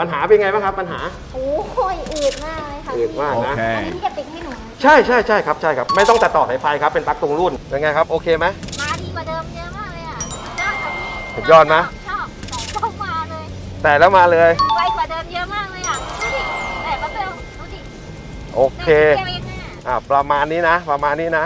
ปัญหาเป็นไงบ้างครับปัญหาโอ้ยอืดมากเลยค่ะอืดมากนะอันนี้พี่จะติดให้หนูไหมใช่ใช่ใช่ครับใช่ครับ ไม่ต้องแต่ต่อสายไฟครับเป็นปลั๊กตรงรุ่นเป็นไงครับโอเคไหม มาดีกว่าเดิมเยอะมากเลยอะสุดยอดค่ะพี่สุดยอดไหมชอบแต่ต้องมาเลยแต่แล้วมาเลย ไวกว่าเดิมเยอะมากเลยอะดูดิแต่แป๊บเดียวดูดิโอเค เดียวเองอะอ่าประมาณนี้นะ ประมาณนี้นะ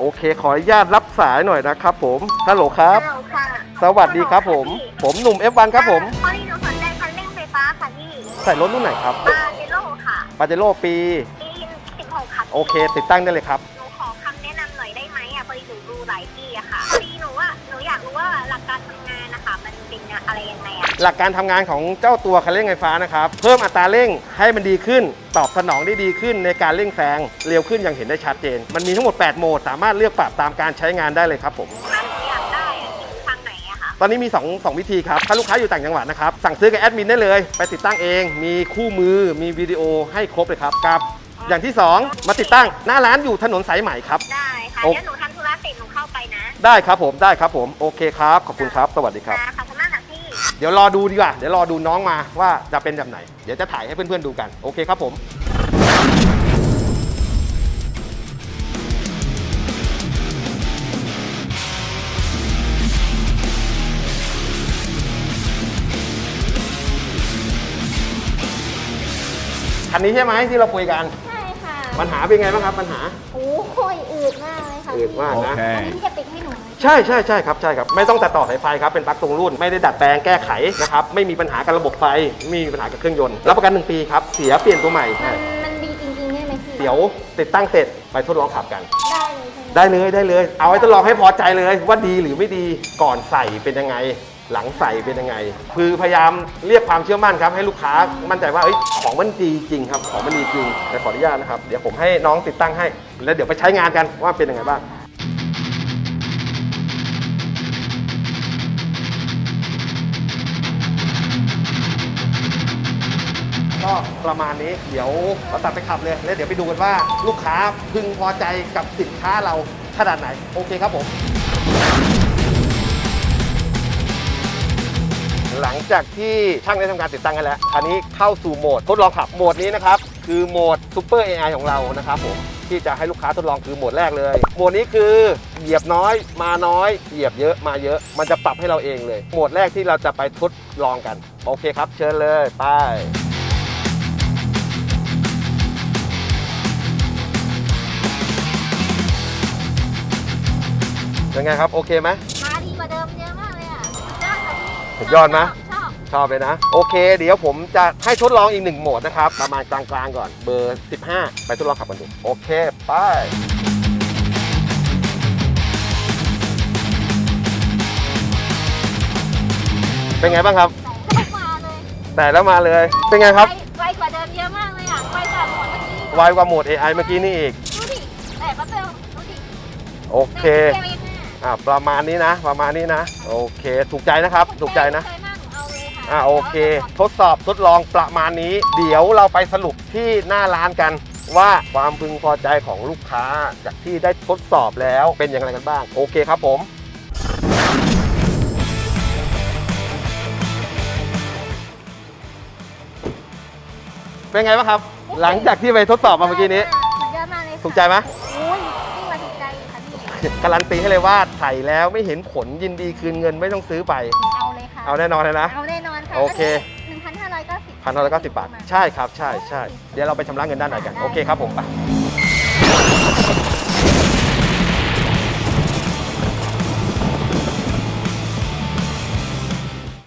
โอเค ขออนุญาตรับสายหน่อยนะครับผมฮัลโหลครับ ฮัลโหลค่ะสวัสดีครับผม ผมหนุ่ม F1 ครับผมพอดีหนูสนใจคันเร่งไฟฟ้าค่ะพี่ใส่รถรุ่นไหนครับมาเจโร่ค่ะปาเจโร่ปี ปี16ค่ะโอเค ติดตั้งได้เลยครับ หนูขอคำแนะนำหน่อยได้ไหมอะพอดีหนูดูหลายที่อะค่ะพอดีหนูอะหนูอยากรู้ว่าหลักการทำงานนะคะมันเป็นอะไรยังไงอะ หลักการทำงานของเจ้าตัวคันเร่งไฟฟ้านะครับ เพิ่มอัตราเร่งให้มันดีขึ้น ตอบสนองได้ดีขึ้นในการเร่งแซงเร็วขึ้นอย่างเห็นได้ชัดเจน มันมีทั้งหมด 8 โหมด สามารถเลือกปรับตามการใช้งานได้เลยครับผมถ้าหนูอยากได้อะคือทางไหนอะคะตอนนี้มี 2 2 วิธีครับ ถ้าลูกค้าอยู่ต่างจังหวัดนะครับ สั่งซื้อกับแอดมินได้เลย ไปติดตั้งเอง มีคู่มือ มีวิดีโอให้ครบเลยครับกับ อย่างที่ 2 มาติดตั้งหน้าร้านอยู่ถนนสายใหม่ครับ ได้ค่ะโอเดี๋ยวหนูทำธุระเสร็จหนูเข้าไปนะ ได้ครับผม ได้ครับผม โอเคครับ ขอบคุณครับ สวัสดีครับ เดี๋ยวรอดูดีกว่า เดี๋ยวรอดูน้องมาว่าจะเป็นแบบไหน เดี๋ยวจะถ่ายให้เพื่อนๆดูกัน โอเคครับผมคันนี้ใช่ไหมที่เราคุยกัน ใปัญหาเป็นไงบ้างครับปัญหาโอ้ยอืดมากเลยค่ะอืดมากนะอันนี้พี่จะติดให้หนูไหมใช่ใช่ใช่ครับใช่ครับ ไม่ต้องแต่ต่อสายไฟครับเป็นปลั๊กตรงรุ่น ไม่ได้ดัดแปลงแก้ไขนะครับไม่มีปัญหากับระบบไฟไม่มีปัญหากับเครื่องยนต์รับประกัน 1 ปีครับ เสียเปลี่ยนตัวใหม่ มันมันดีจริงๆใช่ไหมพี่เดี๋ยวติดตั้งเสร็จไปทดลองขับกัน ได้เลยใช่ไหมได้เลยได้เลย เอาไว้ทดลองให้พอใจเลยว่าดีหรือไม่ดีก่อนใส่เป็นยังไง หลังใส่เป็นยังไง คือพยายามเรียกความเชื่อมั่นครับ ให้ลูกค้ามั่นใจว่าเอ้ยของมันดีจริงครับ ของมันดีจริงแต่ขออนุญาตนะครับ เดี๋ยวผมให้น้องติดตั้งให้ แล้วเดี๋ยวไปใช้งานกันว่าเป็นยังไงบ้างก็ประมาณนี้เดี๋ยวเราตัดไปขับเลย แล้วเดี๋ยวไปดูกันว่าลูกค้าพึงพอใจกับสินค้าเราขนาดไหน โอเคครับผม หลังจากที่ช่างได้ทำการติดตั้งกันแล้วครานี้เข้าสู่โหมดทดลองขับโหมดนี้นะครับ คือโหมด Super AI ของเรานะครับผมที่จะให้ลูกค้าทดลองคือโหมดแรกเลย โหมดนี้คือเหยียบน้อยมาน้อย เหยียบเยอะมาเยอะ มันจะปรับให้เราเองเลย โหมดแรกที่เราจะไปทดลองกัน โอเคครับ เชิญเลยไปเป็นไงครับ โอเคไหมมาดีกว่าเดิม สุดยอดไหมชอบชอบเลยนะ โอเค เดี๋ยวผมจะให้ทดลองอีกหนึ่งโหมดนะครับ ประมาณกลางๆก่อนเบอร์ 15 ไปทดลองขับกันดู โอเค ไปเป็นไงบ้างครับแต่ต้องมาเลยแต่แล้วมาเลย เป็นไงครับไวไวกว่าเดิมเยอะมากเลยอะไวกว่าหมดเมื่อกี้ไวกว่าโหมด AI เมื่อกี้นี่อีก ดูดิแต่แป๊บเดียวดูดิโอเค แต่เดียวเอง อะอ่าประมาณนี้นะ ประมาณนี้นะ โอเค ถูกใจนะครับ ถูกใจนะเคยมากหนูเอาเลยค่ะอ่าโอเค ทดสอบทดลองประมาณนี้ เดี๋ยวเราไปสรุปที่หน้าร้านกัน ว่าความพึงพอใจของลูกค้าจากที่ได้ทดสอบแล้วเป็นอย่างไรกันบ้าง โอเคครับผม เป็นไงบ้างครับ หลังจากที่ไปทดสอบมาเมื่อกี้นี้ สุดยอดมากเลยค่ะถูกใจไหม กค่ะพี่การันตีให้เลยว่าใส่แล้วไม่เห็นผลยินดีคืนเงินไม่ต้องซื้อไป เอาเลยค่ะ เอาแน่นอนเลยนะ เอาแน่นอนค่ะโอเคหนึ่งพันห้าร้อยเก้าสิบพันห้าร้อยเก้าสิบบาท ใช่ครับ ใช่ใช่เดี๋ยวเราไปชำระเงินด้านในกัน โอเคครับผมไป